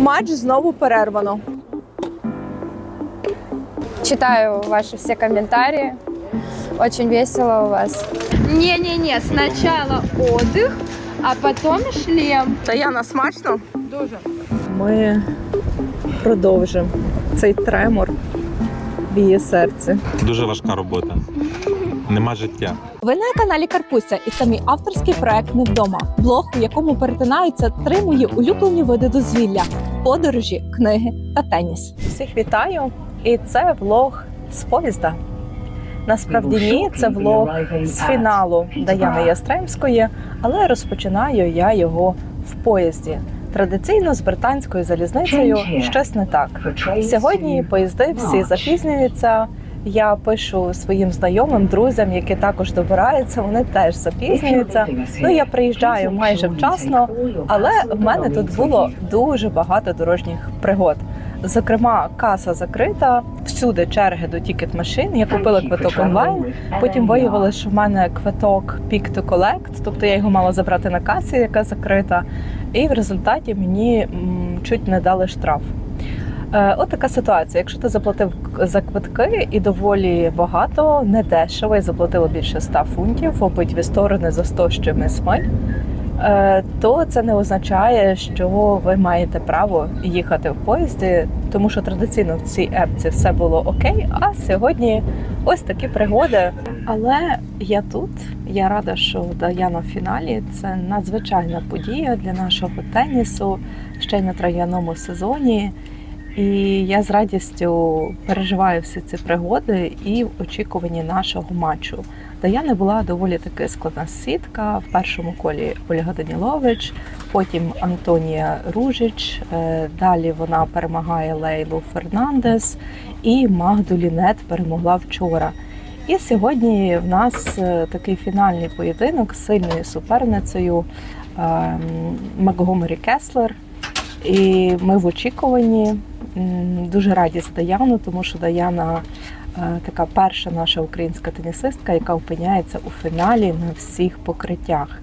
Матч знову перервано. Читаю ваши все комментарии. Очень весело у вас. Не-не-не, сначала отдых, а потом шлем. Таяна, смачно? Дуже. Ми продовжимо цей тремор в її серці. Дуже важка робота. Нема життя. Ви на каналі Карпуся, і це мій авторський проект не вдома. Блог, у якому перетинаються три мої улюблені види дозвілля: подорожі, книги та теніс. Всіх вітаю! І це влог з поїзда. Насправді ні, це влог з фіналу Даяни Ястремської, але розпочинаю я його в поїзді. Традиційно з британською залізницею щось не так. Сьогодні поїзди всі запізнюються. Я пишу своїм знайомим, друзям, які також добираються, вони теж запізнюються. Ну я приїжджаю майже вчасно, але в мене тут було дуже багато дорожніх пригод. Зокрема, каса закрита, всюди черги до тікет машин. Я купила квиток онлайн. Потім виявилося, що в мене квиток Pick to Collect, тобто я його мала забрати на касі, яка закрита. І в результаті мені м, чуть не дали штраф. Е, От така ситуація. Якщо ти заплатив за квитки і доволі багато, не дешево, я заплатила більше 100 фунтів обидві сторони за 100 з чимось миль, е, то це не означає, що ви маєте право їхати в поїзді, тому що традиційно в цій епці все було окей. А сьогодні ось такі пригоди. Але я тут. Я рада, що Даяна в фіналі. Це надзвичайна подія для нашого тенісу ще й на трав'яному сезоні. І я з радістю переживаю всі ці пригоди і в очікуванні нашого матчу. Даяни була доволі таки складна сітка. В першому колі Ольга Данілович, потім Антонія Ружич. е, Далі вона перемагає Лейлу Фернандес і Магду Лінет перемогла вчора. І сьогодні в нас е, такий фінальний поєдинок з сильною суперницею ем, Макгомері Кеслер. І ми в очікуванні дуже раді за Даяну, тому що Даяна е, така перша наша українська тенісистка, яка опиняється у фіналі на всіх покриттях.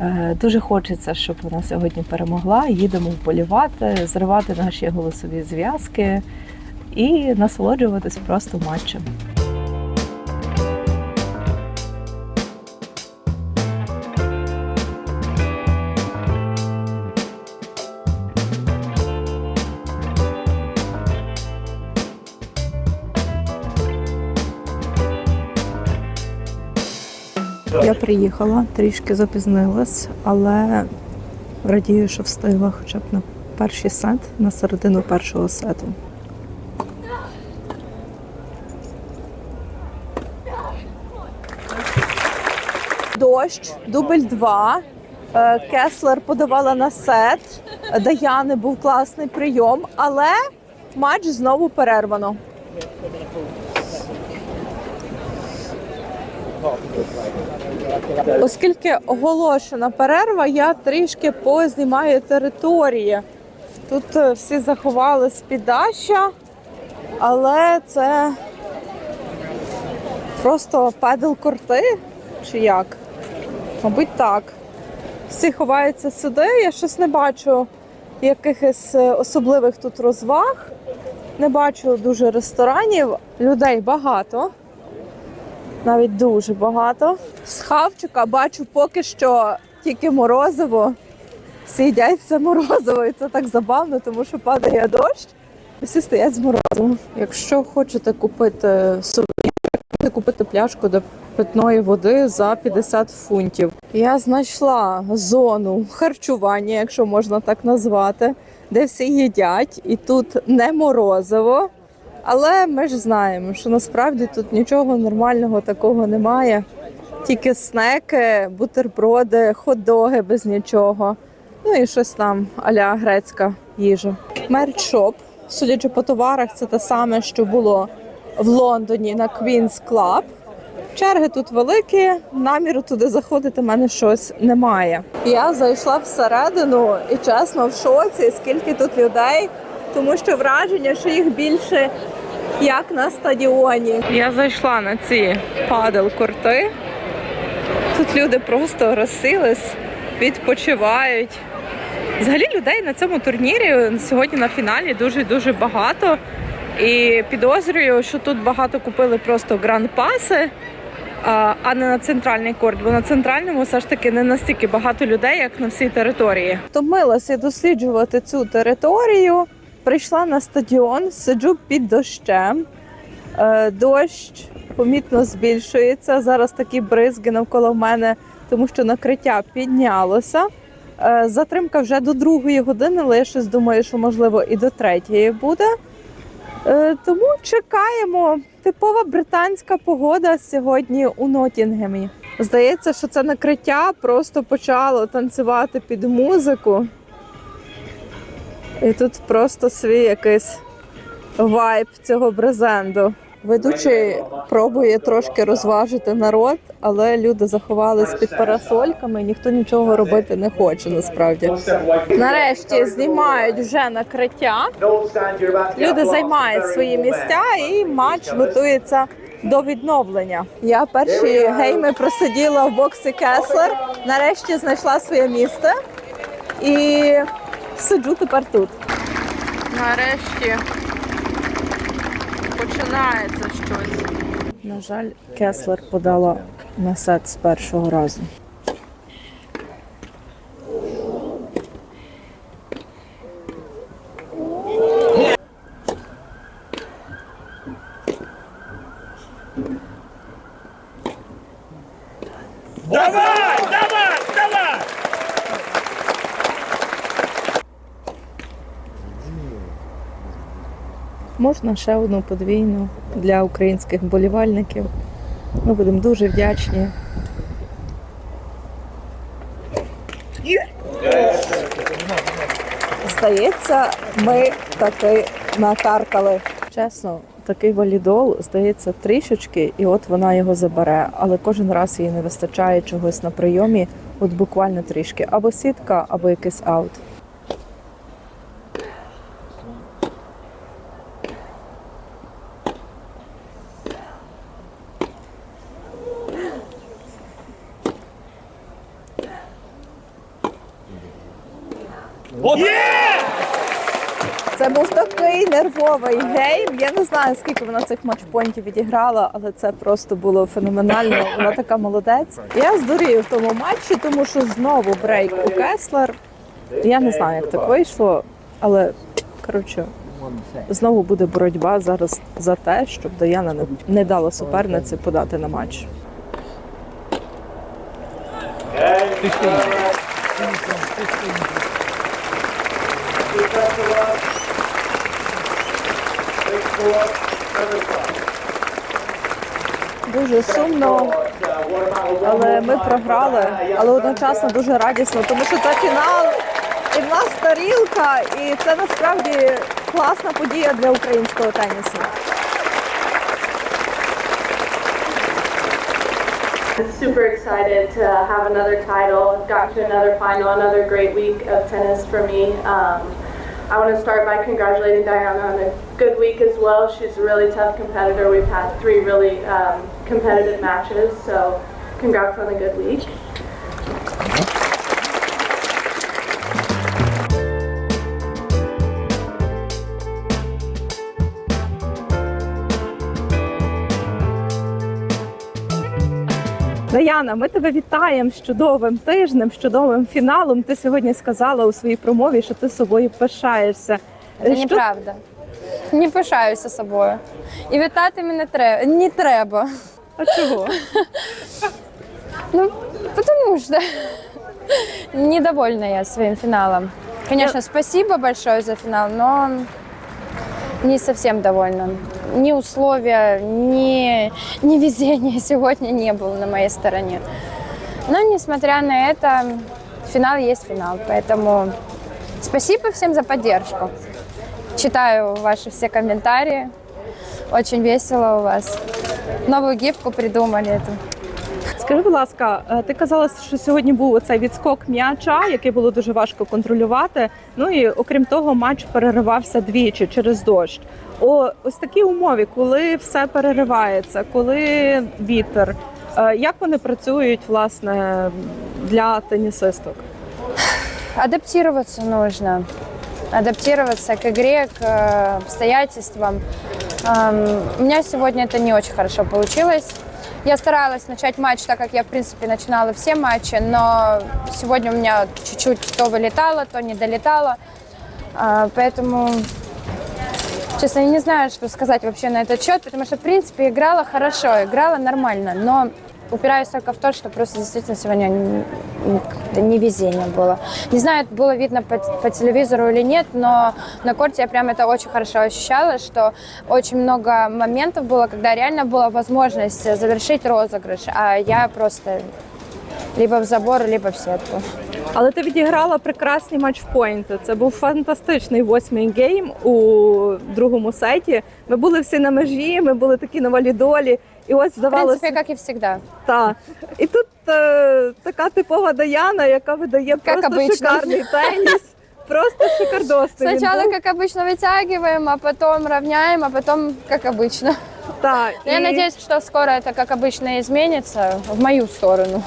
Е, Дуже хочеться, щоб вона сьогодні перемогла. Їдемо вболівати, зривати наші голосові зв'язки і насолоджуватись просто матчем. Приїхала, трішки запізнилась, але радію, що встигла хоча б на перший сет, на середину першого сету. Дощ, дубль 2. Кеслер подавала на сет. Даяни був класний прийом, але матч знову перервано. Оскільки оголошена перерва, я трішки познімаю території. Тут е, всі заховали з-під даща, але це просто педал-корти чи як? Мабуть, так. Всі ховаються сюди, я щось не бачу якихось е, особливих тут розваг. Не бачу дуже ресторанів, людей багато навіть дуже багато. З хавчика бачу поки що тільки морозиво. Всі їдять все морозиво, і це так забавно, тому що падає дощ, і всі стоять з морозивом. Якщо хочете купити собі, можете купити пляшку до питної води за 50 фунтів. Я знайшла зону харчування, якщо можна так назвати, де всі їдять, і тут не морозиво. Але ми ж знаємо, що насправді тут нічого нормального такого немає. Тільки снеки, бутерброди, хот-доги без нічого. Ну і щось там аля грецька їжа. Мерчоп, судячи по товарах, це те саме, що було в Лондоні на Queen's Club. Черги тут великі, наміру туди заходити в мене щось немає. Я зайшла всередину і чесно в шоці, скільки тут людей, тому що враження, що їх більше як на стадіоні. Я зайшла на ці падел-корти. Тут люди просто розсились, відпочивають. Взагалі людей на цьому турнірі сьогодні на фіналі дуже дуже багато. І підозрюю, що тут багато купили просто гранд-паси, а не на центральний корт, бо на центральному все ж таки не настільки багато людей, як на всій території. Втомилася досліджувати цю територію. Прийшла на стадіон, сиджу під дощем. Е, Дощ помітно збільшується. Зараз такі бризги навколо мене, тому що накриття піднялося. Е, Затримка вже до другої години, але я щось думаю, що можливо і до третьої буде. Е, Тому чекаємо. Типова британська погода сьогодні у Нотінгемі. Здається, що це накриття просто почало танцювати під музику. І тут просто свій якийсь вайб цього брезенду. Ведучий пробує трошки розважити народ, але люди заховались під парасольками, ніхто нічого робити не хоче насправді. Нарешті знімають вже накриття. Люди займають свої місця і матч готується до відновлення. Я перші гейми просиділа в боксі Кеслер. Нарешті знайшла своє місце і сиджу тепер тут. Нарешті починається щось. На жаль, Кеслер подала на сет з першого разу. Можна ще одну подвійну для українських болівальників. Ми будемо дуже вдячні. Здається, ми таки накаркали. Чесно, такий валідол, здається, трішечки, і от вона його забере. Але кожен раз їй не вистачає чогось на прийомі, от буквально трішки. Або сітка, або якийсь аут. Це був такий нервовий гейм. Я не знаю, скільки вона цих матчпойнтів відіграла, але це просто було феноменально. Вона така молодець. Я здурію в тому матчі, тому що знову брейк у Кеслер. Я не знаю, як так вийшло, але коротше. Знову буде боротьба зараз за те, щоб Даяна не, дала суперниці подати на матч. Дуже сумно, але ми програли, але одночасно дуже радісно, тому що це фінал, і в нас тарілка, і це насправді класна подія для українського тенісу. Super excited to have another title, got to another final, another great week of tennis for me. Um, I want to start by congratulating Diana on a good week as well. She's a really tough competitor. We've had three really um, competitive matches, so congrats on a good week. Даяна, ми тебе вітаємо з чудовим тижнем, з чудовим фіналом. Ти сьогодні сказала у своїй промові, що ти собою пишаєшся. Це неправда. Не пишаюся собою. І вітати мене треба. Не треба. А чого? Ну, потому что недовольна я своим финалом. Конечно, спасибо большое за финал, но не совсем довольна. Ни условия, ни, ни везения сегодня не было на моей стороне. Но, несмотря на это, финал есть финал. Поэтому спасибо всем за поддержку. Читаю ваши все комментарии. Очень весело у вас. Новую гифку придумали. Это Скажи, будь ласка, е, ти казала, що сьогодні був оцей відскок м'яча, який було дуже важко контролювати. Ну і окрім того, матч переривався двічі через дощ. О, ось такі умови, коли все переривається, коли вітер. е, Як вони працюють власне для тенісисток? Адаптироваться нужно. Адаптироваться к игре, к э, обстоятельствам. Эм, У меня сегодня это не очень хорошо получилось. Я старалась начать матч так, как я, в принципе, начинала все матчи, но сегодня у меня чуть-чуть то вылетало, то не долетало. А, Поэтому, честно, я не знаю, что сказать вообще на этот счет, потому что, в принципе, играла хорошо, играла нормально, но упираюсь только в то, что просто действительно сегодня н- н- как-то невезение было. Не знаю, было видно по, по телевизору или нет, но на корте я прям это очень хорошо ощущала, что очень много моментов было, когда реально была возможность завершить розыгрыш, а я просто либо в забор, либо в сетку. Але ти відіграла прекрасні матчпойнти. Це був фантастичний восьмий гейм у другому сеті. Ми були всі на межі, ми були такі на валідолі. І ось В здавалося, принципе, как и всегда. та. І тут е, така типова Даяна, яка видає Як просто обично. шикарний теніс. Просто шикардосний. він Сначала, був. как обычно, вытягиваем, а потом равняем, а потом, как обычно. Та, Я і- надеюсь, что скоро это, как обычно, изменится в мою сторону.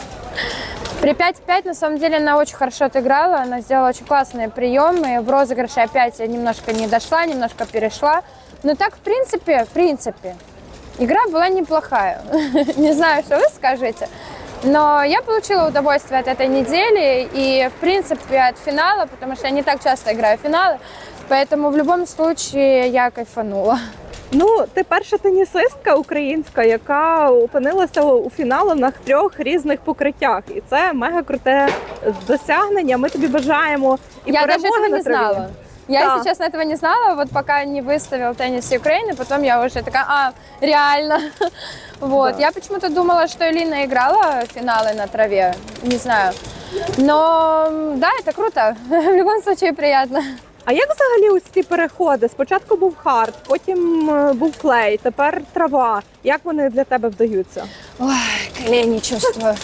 При 5-5, на самом деле, она очень хорошо отыграла. Она сделала очень классные приемы. В розыгрыше опять я немножко не дошла, немножко перешла. Но так, в принципе, в принципе, игра была неплохая. Не знаю, что вы скажете. Но я получила удовольствие от этой недели и, в принципе, от финала, потому что я не так часто играю в финалы. Поэтому в любом случае я кайфанула. Ну, ти перша тенісистка українська, яка опинилася у фіналах на трьох різних покриттях. І це мега круте досягнення. Ми тобі бажаємо і я даже перемоги этого на не траві. знала. Я, Да. если честно, этого не знала, вот пока не выставил теннис Украины, потом я уже такая, а, реально. Вот, Да. я почему-то думала, что Элина играла финалы на траве, не знаю. Но, м, да, это круто, в любом случае приятно. А як взагалі ось ці переходи? Спочатку був хард, потім е, був клей, тепер трава. Як вони для тебе вдаються? Ой, колени чувствую.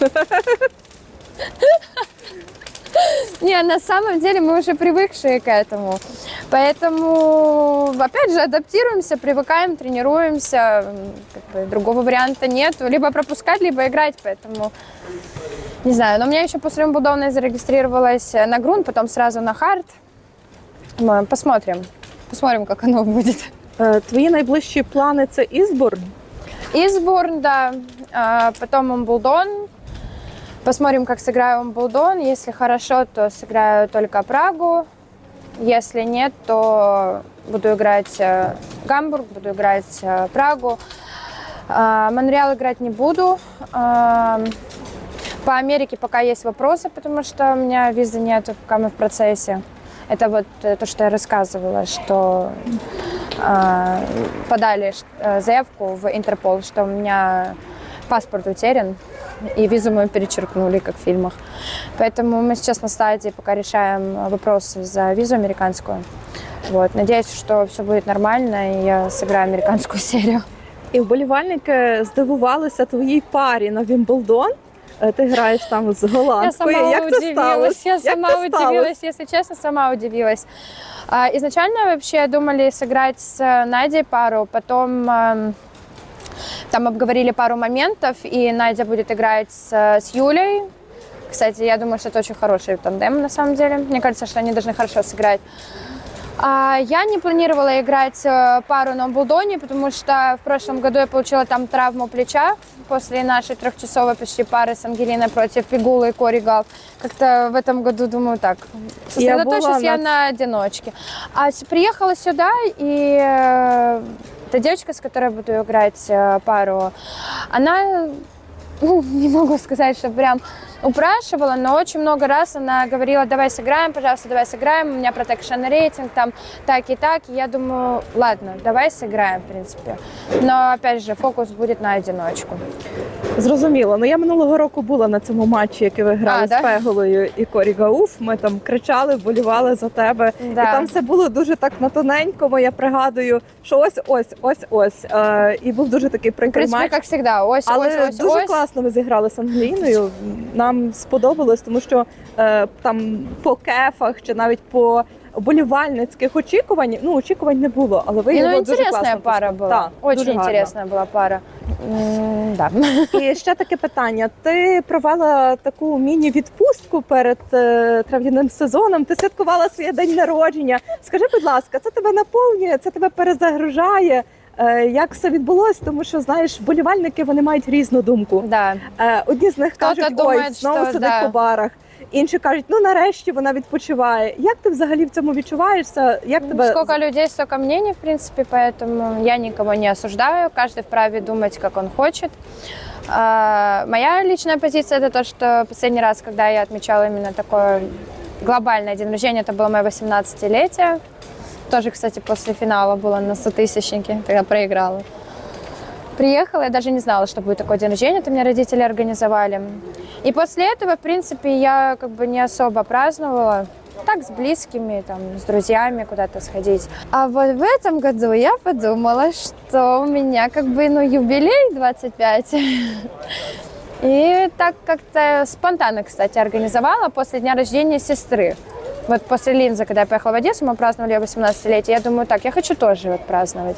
Не, на самом деле мы уже привыкшие к этому. Поэтому, опять же, адаптируемся, привыкаем, тренируемся. М, Как бы другого варианта нету. Либо пропускать, либо играть. Поэтому не знаю. Но у меня еще после Умблдона я зарегистрировалась на грунт, потом сразу на хард. Мы Посмотрим. Посмотрим, как оно будет. Е, Твої найближчі плани це Ізборн. Изборн, да. А, Потом Умблдон. Посмотрим, как сыграю Умблдон. Если хорошо, то сыграю только Прагу. Если нет, то буду играть э, Гамбург, буду играть э, Прагу. А, Монреал играть не буду. По Америке пока есть вопросы, потому что у меня визы нет, пока мы в процессе. Это вот э, то, что я рассказывала, что подали э, заявку в Интерпол, что у меня паспорт утерян, и визу мы перечеркнули, как в фильмах. Поэтому мы сейчас на стадии пока решаем вопросы за визу американскую. Вот. Надеюсь, что все будет нормально, и я сыграю американскую серию. І вболівальники здивувалися твоїй парі на Вімблдон. Е, Ти граєш там з Я голландкою. сама Як це удивилась, сталося? я Як сама це сталося? удивилась, если честно, сама удивилась. А, Изначально вообще думали сыграть с Надей пару, потом эм, там обговорили пару моментов, и Надя будет играть с, с Юлей. Кстати, я думаю, что это очень хороший тандем на самом деле. Мне кажется, что они должны хорошо сыграть. А я не планировала играть э, пару на Булдоне, потому что в прошлом году я получила там травму плеча после нашей трехчасовой почти пары с Ангелиной против Пигулы и Кори Гал. Как-то в этом году думаю так, сосредоточусь была я на- одиночке. А приехала сюда, и э, эта девочка, с которой буду играть э, пару, она ну, не могу сказать, что прям упрашивала, но очень много раз она говорила, давай сыграем, пожалуйста, давай сыграем, у меня протекшн рейтинг, там так и так. И я думаю, ладно, давай сыграем, в принципе. Но, опять же, фокус будет на одиночку. Зрозуміло. Ну я минулого року була на цьому матчі, який ви грали А, з да? Пеголою і Корі Гауф. Ми там кричали, вболівали за тебе. Да. І там все було дуже так на тоненькому. Я пригадую, що ось ось ось ось. Е, і був дуже такий В прикрий принципе, матч. как всегда, ось, Але ось, ось, дуже ось. класно ви зіграли з Англіною. нам сподобалось, тому що е, там по кефах чи навіть по болівальницьких очікувань, ну очікувань не було, але ви його ну, дуже класно пара была. Так, Очень дуже гарно. интересная была пара. Да. І ще таке питання: ти провела таку міні-відпустку перед е, трав'яним сезоном. Ти святкувала своє день народження. Скажи, будь ласка, це тебе наповнює, це тебе перезагружає. Е, Як все відбулось? Тому що знаєш, вболівальники вони мають різну думку. Да. Е, Одні з них Хто-то кажуть, думає, ой, знову що сидить да. по барах. Інші кажуть, ну нарешті вона відпочиває. Як ти взагалі в цьому відчуваєшся? Як Ну, тебе Сколько людей, столько мнений, в принципе, поэтому я никого не осуждаю, каждый вправе думать, как он хочет. А, Моя личная позиция это то, что последний раз, когда я отмечала именно такое глобальное день рождения, это было мое 18-летие. Тоже, кстати, после финала было на 100 тысячнике, тогда проиграла. Приехала, я даже не знала, что будет такой день рождения, это мне родители организовали. И после этого, в принципе, я как бы не особо праздновала. Так, с близкими, там, с друзьями куда-то сходить. А вот в этом году я подумала, что у меня как бы, ну, юбилей 25. И так как-то спонтанно, кстати, организовала после дня рождения сестры. Вот после линзы, когда я поехала в Одессу, мы праздновали ее 18-летие. Я думаю, так, я хочу тоже вот праздновать.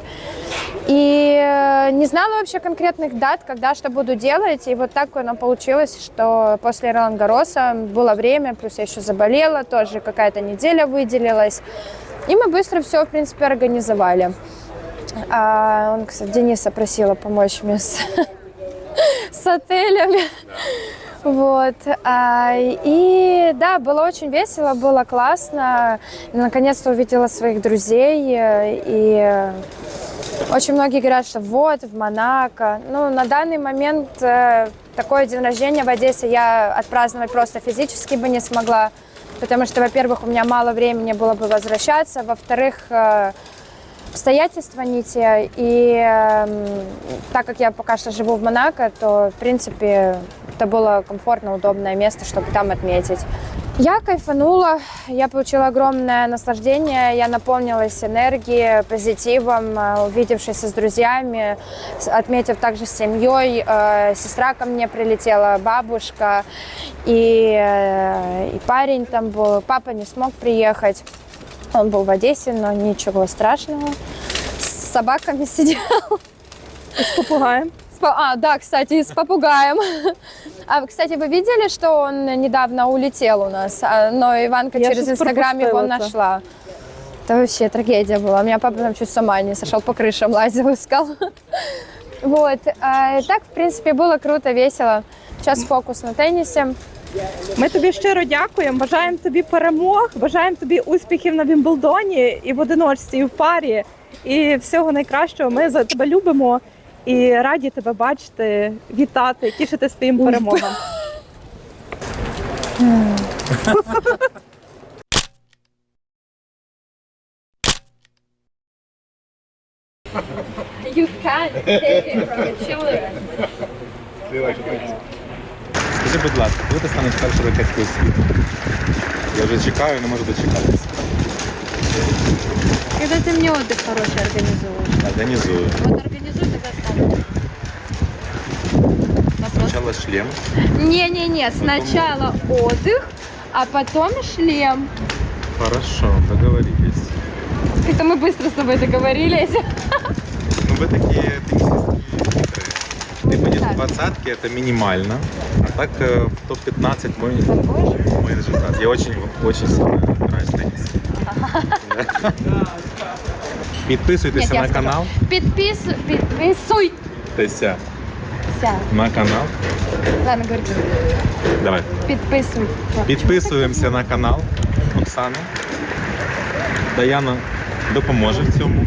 И э, не знала вообще конкретных дат, когда что буду делать. И вот так оно получилось, что после Ролан Гароса было время, плюс я еще заболела, тоже какая-то неделя выделилась. И мы быстро все, в принципе, организовали. А, он, кстати, Дениса просила помочь мне с, с отелями. Вот. а, и да, было очень весело, было классно. Наконец-то увидела своих друзей. э, И очень многие говорят, что вот, в Монако. Ну, на данный момент э, такой день рождения в Одессе я отпраздновать просто физически бы не смогла. Потому что, во-первых, у меня мало времени было бы возвращаться. Во-вторых, э, обстоятельства не те. И так как я пока что живу в Монако, то, в принципе, это было комфортно, удобное место, чтобы там отметить. Я кайфанула, я получила огромное наслаждение, я наполнилась энергией, позитивом, э, увидевшись с друзьями, отметив также с семьей. Э, Сестра ко мне прилетела, бабушка, и, э, и парень там был. Папа не смог приехать. Он был в Одессе, но ничего страшного. С собаками сидел. попугаєм? С по- А, да, кстати, и с попугаем. А, кстати, вы видели, что он недавно улетел у нас? А, Но Иванка Я через Инстаграм его нашла. Это вообще трагедия была. У меня папа там чуть с ума не сошел, по крышам лазил, искал. Вот. А, Так, в принципе, было круто, весело. Сейчас фокус на теннисе. Ми тобі щиро дякуємо. Бажаємо тобі перемог, бажаємо тобі успіхів на Вімблдоні і в одиночці, і в парі. І всього найкращого. Ми за тебе любимо і раді тебе бачити, вітати, тішити своїм перемогам. You can't take it from the children. Скажи, будь ласка, коли ти станеш першою ракеткою світу? Я вже чекаю, не можу дочекатися. Когда ты мне отдых хороший организуешь. Організую. Вот организуй, тогда стану. Спочатку шлем. Не-не-не, сначала отдых, а потом шлем. Хорошо, договорились. Это мы быстро с тобой договорились. Ну вы такие теннисистки. Ты будешь в двадцатке, это минимально. А так э, в топ-15 мой, мой результат. Я очень, очень сильно нравится теннис. Да. Підписуйтеся на канал. Подписывай, подписуй. Теся на канал. Ладно, говори. Давай. Подписуй. Підписуємося на канал Оксани. Даяна допоможе в цьому.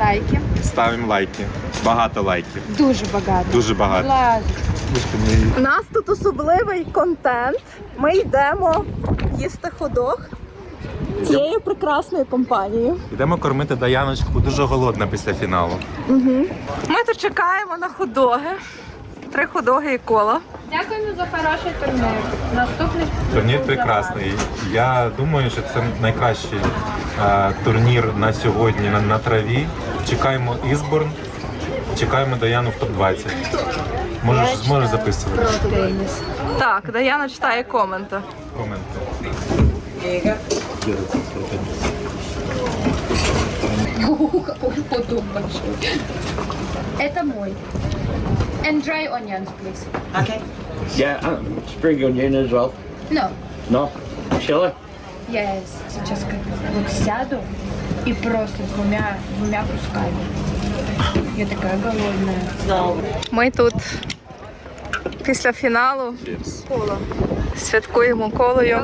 Лайки. Ставимо лайки. Багато лайків. Дуже багато. Дуже багато. Лазочка. У нас тут особливий контент. Ми йдемо їсти ходох цією прекрасною компанією. Йдемо кормити Даяночку, дуже голодна після фіналу. Ми тут чекаємо на ходоги. Три ходоги і кола. Дякуємо за хороший турнір. Наступний Турнір прекрасний. Я думаю, що це найкращий е, турнір на сьогодні на, на траві. Чекаємо Ізборн, чекаємо Даяну в топ-20. Можеш, зможеш записувати теніс. Так, Даяна читає коменти. коменти. Какой подум большой. Это мой. And dry onions, please. Yeah, uh, spring onion as well. No. No, chili. Yes. Сейчас как вот сяду и просто двумя, двумя кусками. Я такая голодная. Ми тут після фіналу святкуємо колою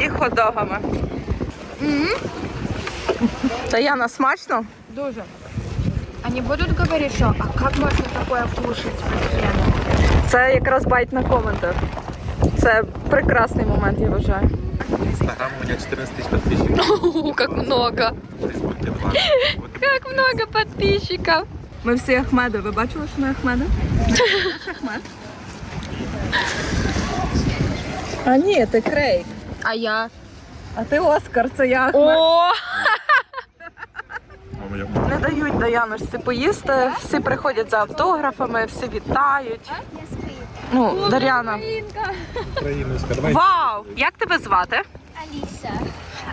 і хот-догами. Таяна, смачно? Дуже. Они будут говорить, что а как можно такое кушать постоянно? Це якраз байт на коментар. Це прекрасний момент, я вважаю. Инстаграм у меня 14 тысяч подписчиков. как много. В Фейсбуке 20. Вот Как много подписчиков. Ми всі Ахмеди. Ви бачили, що ми Ахмеди? Ахмед. А ні, ти Крейг. А я? А ти Оскар, це я Ахмед. О! Не дають Даяночці поїсти, всі приходять за автографами, всі вітають. Ну, Дар'яна. Давай. Вау! Як тебе звати? Аліса.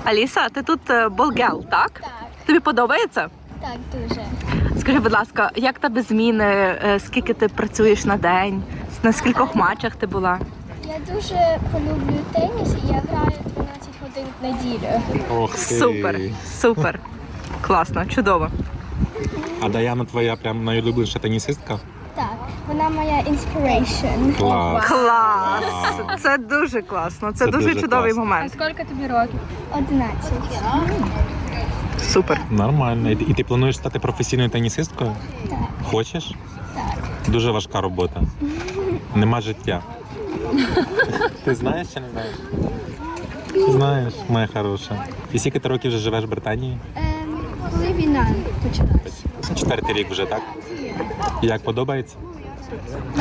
Аліса, ти тут е, болгел, так? Так, Тобі подобається? так, дуже. Скажи, будь ласка, як тебе зміни? е, Скільки ти працюєш на день? На скількох матчах ти була? Я дуже полюблю теніс і я граю 12 годин в неділю. Ох ти. Супер, супер. Класно, чудово. А Даяна твоя прям найулюбленіша тенісистка? Вона моя інспірейшн. Клас. Клас! Це дуже класно. Це, Це дуже, дуже чудовий класно. А момент. сколько тобі років? 11. Супер. Нормально. І ти- І ти плануєш стати професійною тенісисткою? Так. Хочеш? Так. Дуже важка робота. Нема життя. Ти знаєш чи не знаєш? Знаєш, моя хороша. І скільки ти років вже живеш в Британії? Ем, коли війна почалась? Четвертий рік вже, так? Як подобається?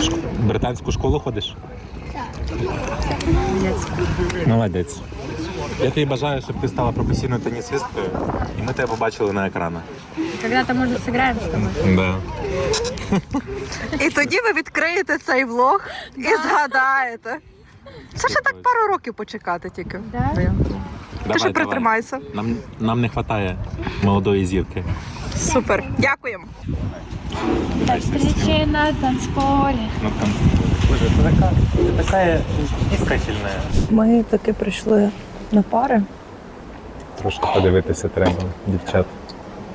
Ш- Британську школу ходиш? Молодець. Я тобі бажаю, щоб ти стала професійною тенісисткою, і ми тебе побачили на екранах. Когда-то, может, сыграем с тобой? Да. І тоді ви відкриєте цей влог і згадаєте. Це ще так пару років почекати тільки. Да? Ти Давай, ще давай. притримайся. Нам, нам не вистачає молодої зірки. Супер. Дякуємо. Встречи на танцполе. Ну, там... Боже, ти така, іскательна. Ми таки прийшли на пари. Трошки подивитися треба, дівчат.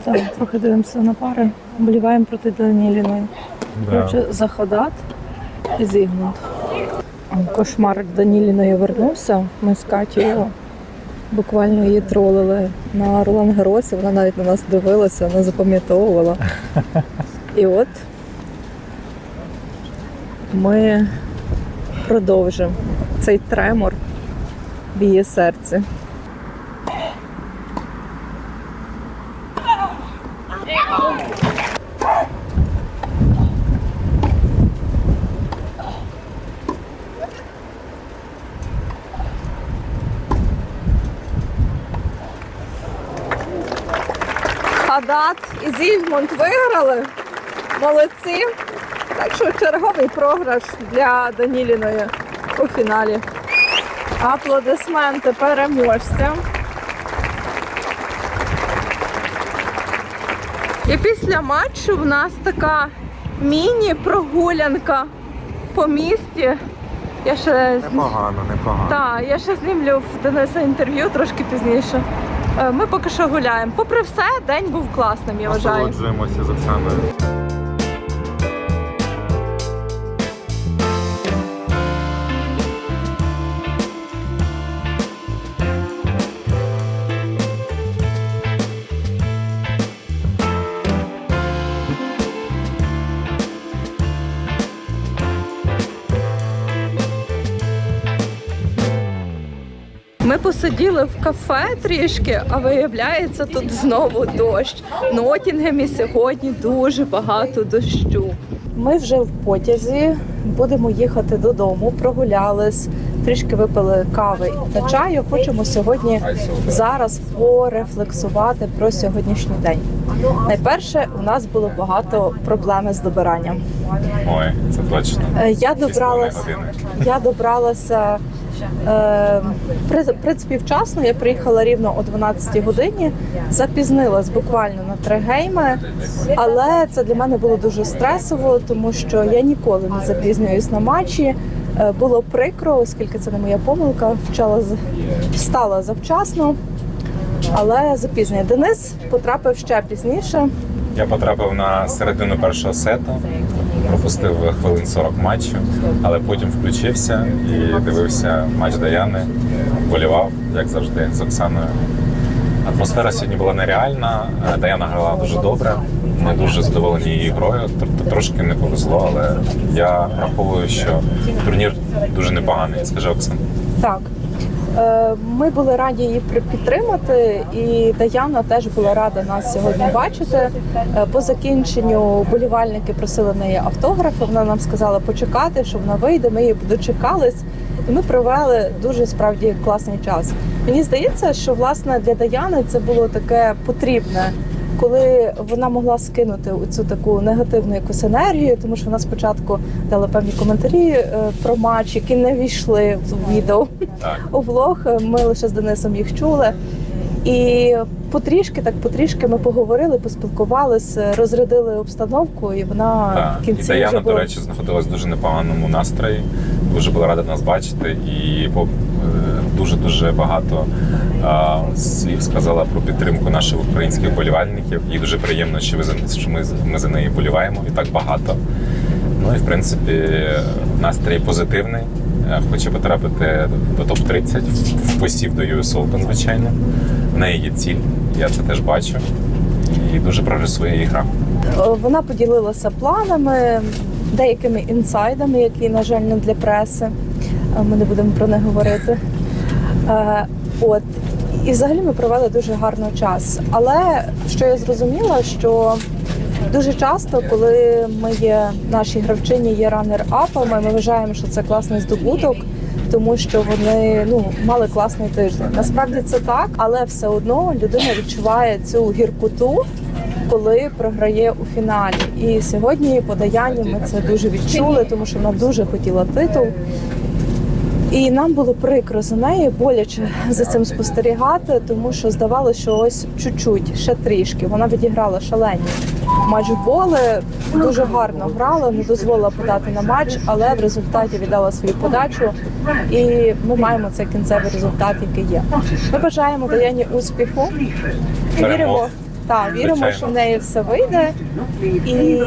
Так, трохи дивимося на пари. Боліваємо проти Даніліної. Коротше, Заходат і Зігмунд. Кошмар Даніліної вернувся. Ми з Катєю буквально її тролили на Ролан Гаросі. Вона навіть на нас дивилася, вона запам'ятовувала. І от ми продовжимо цей тремор в її серці. Хадат і Зігмунд виграли. Молодці. Так що черговий програш для Даніліної у фіналі. Аплодисменти переможцям. І після матчу в нас така міні-прогулянка по місті. Я ще Непогано, непогано. так, я ще знімлю в Дениса інтерв'ю трошки пізніше. Е, Ми поки що гуляємо. Попри все, день був класним, я вважаю. Насолоджуємося з Оксаною. Посиділи в кафе трішки, а виявляється, тут знову дощ. В Нотінгемі сьогодні дуже багато дощу. Ми вже в потязі, будемо їхати додому, прогулялись, трішки випили кави та чаю. Хочемо сьогодні зараз порефлексувати про сьогоднішній день. Найперше, у нас було багато проблем з добиранням. Ой, це точно. Е, Я добралася, я добралася Е, в принципі, вчасно я приїхала рівно о 12 годині, запізнилась буквально на три гейми, але це для мене було дуже стресово, тому що я ніколи не запізнююсь на матчі. Е, Було прикро, оскільки це не моя помилка. Вчала встала завчасно, але запізнення. Денис потрапив ще пізніше. Я потрапив на середину першого сету, пропустив хвилин 40 матчу, але потім включився і дивився матч Даяни, болівав, як завжди, з Оксаною. Атмосфера сьогодні була нереальна. Даяна грала дуже добре. Ми дуже задоволені її грою. Трошки не повезло, але я враховую, що турнір дуже непоганий, скаже Оксана. Так. Е, Ми були раді її підтримати, і Даяна теж була рада нас сьогодні бачити. Е, По закінченню болівальники просили неї автографи. Вона нам сказала почекати, що вона вийде. Ми її дочекались, і ми провели дуже справді класний час. Мені здається, що власне для Даяни це було таке потрібне. Коли вона могла скинути цю таку негативну якусь енергію, тому що вона спочатку дала певні коментарі е, про матч, які не війшли в відео у влог. Ми лише з Денисом їх чули. І потрішки, так потрішки ми поговорили, поспілкувалися, розрядили обстановку, і вона Так, в і кінці Даяна, вже до речі, знаходилась в дуже непоганому настрої. Дуже була рада нас бачити і по- е, дуже-дуже багато слів сказала про підтримку наших українських болівальників. Їй дуже приємно, що, ми, ми за неї боліваємо і так багато. Ну і в принципі настрій позитивний. Е, Хоче потрапити до топ-30 в посів до US Open, звичайно. В неї є ціль, я це теж бачу. І дуже прогресує її гра. Е, Вона поділилася планами, деякими інсайдами, які, на жаль, не для преси. Ми не будемо про них говорити. Е, От. І взагалі ми провели дуже гарно час. Але що я зрозуміла, що дуже часто, коли ми є наші гравчині є ранер-апами, ми вважаємо, що це класний здобуток. Тому що вони ну мали класний тиждень. Насправді це так, але все одно людина відчуває цю гіркоту, коли програє у фіналі. І сьогодні по Даяні ми це дуже відчули, тому що вона дуже хотіла титул. І нам було прикро за неї, боляче за цим спостерігати, тому що здавалося, що ось чуть-чуть, ще трішки. Вона відіграла шалені матчболи, дуже гарно грала, не дозволила подати на матч, але в результаті віддала свою подачу. І ми маємо цей кінцевий результат, який є. Ми бажаємо Даяні успіху. Віримо, так, віримо, що в неї все вийде. І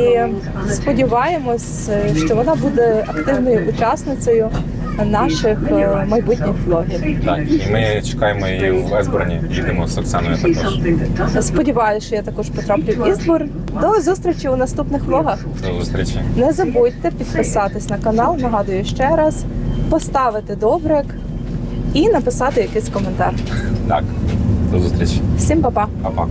сподіваємось, що вона буде активною учасницею наших е, майбутніх влогів. Так, і ми чекаємо її в Есборні. Їдемо з Оксаною також. Сподіваюся, що я також потраплю в Ізбор. До зустрічі у наступних влогах. До зустрічі. Не забудьте підписатись на канал. Нагадую ще раз, поставити добрик і написати якийсь коментар. Так, до зустрічі. Всім па-па! Па-па.